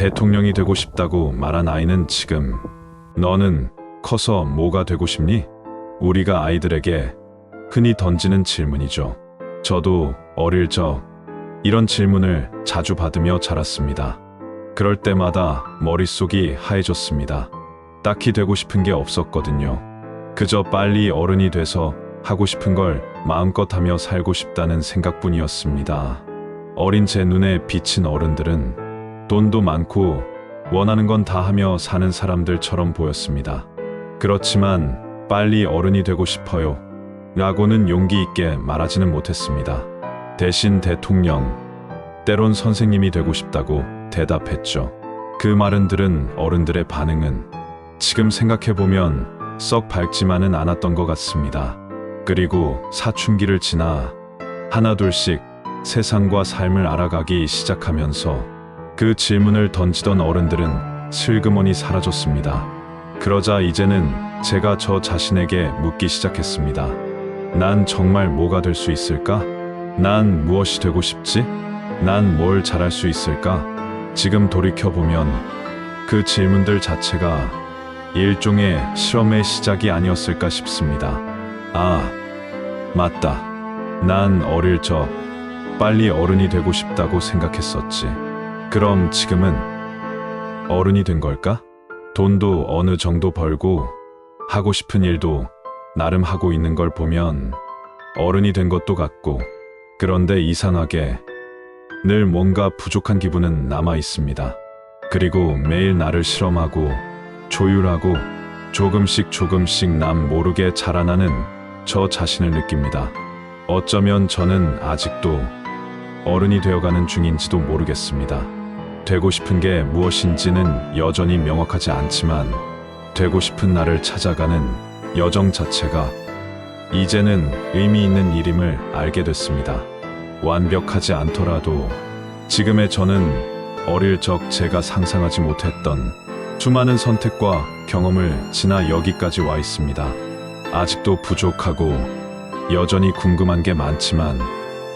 대통령이 되고 싶다고 말한 아이는 지금 너는 커서 뭐가 되고 싶니? 우리가 아이들에게 흔히 던지는 질문이죠. 저도 어릴 적 이런 질문을 자주 받으며 자랐습니다. 그럴 때마다 머릿속이 하얘졌습니다. 딱히 되고 싶은 게 없었거든요. 그저 빨리 어른이 돼서 하고 싶은 걸 마음껏 하며 살고 싶다는 생각뿐이었습니다. 어린 제 눈에 비친 어른들은 돈도 많고 원하는 건 다 하며 사는 사람들처럼 보였습니다. 그렇지만 빨리 어른이 되고 싶어요. 라고는 용기 있게 말하지는 못했습니다. 대신 대통령, 때론 선생님이 되고 싶다고 대답했죠. 그 말은 들은 어른들의 반응은 지금 생각해보면 썩 밝지만은 않았던 것 같습니다. 그리고 사춘기를 지나 하나둘씩 세상과 삶을 알아가기 시작하면서 그 질문을 던지던 어른들은 슬그머니 사라졌습니다. 그러자 이제는 제가 저 자신에게 묻기 시작했습니다. 난 정말 뭐가 될 수 있을까? 난 무엇이 되고 싶지? 난 뭘 잘할 수 있을까? 지금 돌이켜보면 그 질문들 자체가 일종의 실험의 시작이 아니었을까 싶습니다. 아, 맞다. 난 어릴 적 빨리 어른이 되고 싶다고 생각했었지. 그럼 지금은 어른이 된 걸까? 돈도 어느 정도 벌고 하고 싶은 일도 나름 하고 있는 걸 보면 어른이 된 것도 같고 그런데 이상하게 늘 뭔가 부족한 기분은 남아 있습니다. 그리고 매일 나를 실험하고 조율하고 조금씩 조금씩 남 모르게 자라나는 저 자신을 느낍니다. 어쩌면 저는 아직도 어른이 되어가는 중인지도 모르겠습니다. 되고 싶은 게 무엇인지는 여전히 명확하지 않지만 되고 싶은 나를 찾아가는 여정 자체가 이제는 의미 있는 일임을 알게 됐습니다. 완벽하지 않더라도 지금의 저는 어릴 적 제가 상상하지 못했던 수많은 선택과 경험을 지나 여기까지 와 있습니다. 아직도 부족하고 여전히 궁금한 게 많지만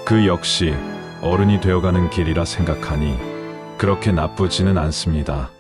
그 역시 어른이 되어가는 길이라 생각하니 그렇게 나쁘지는 않습니다.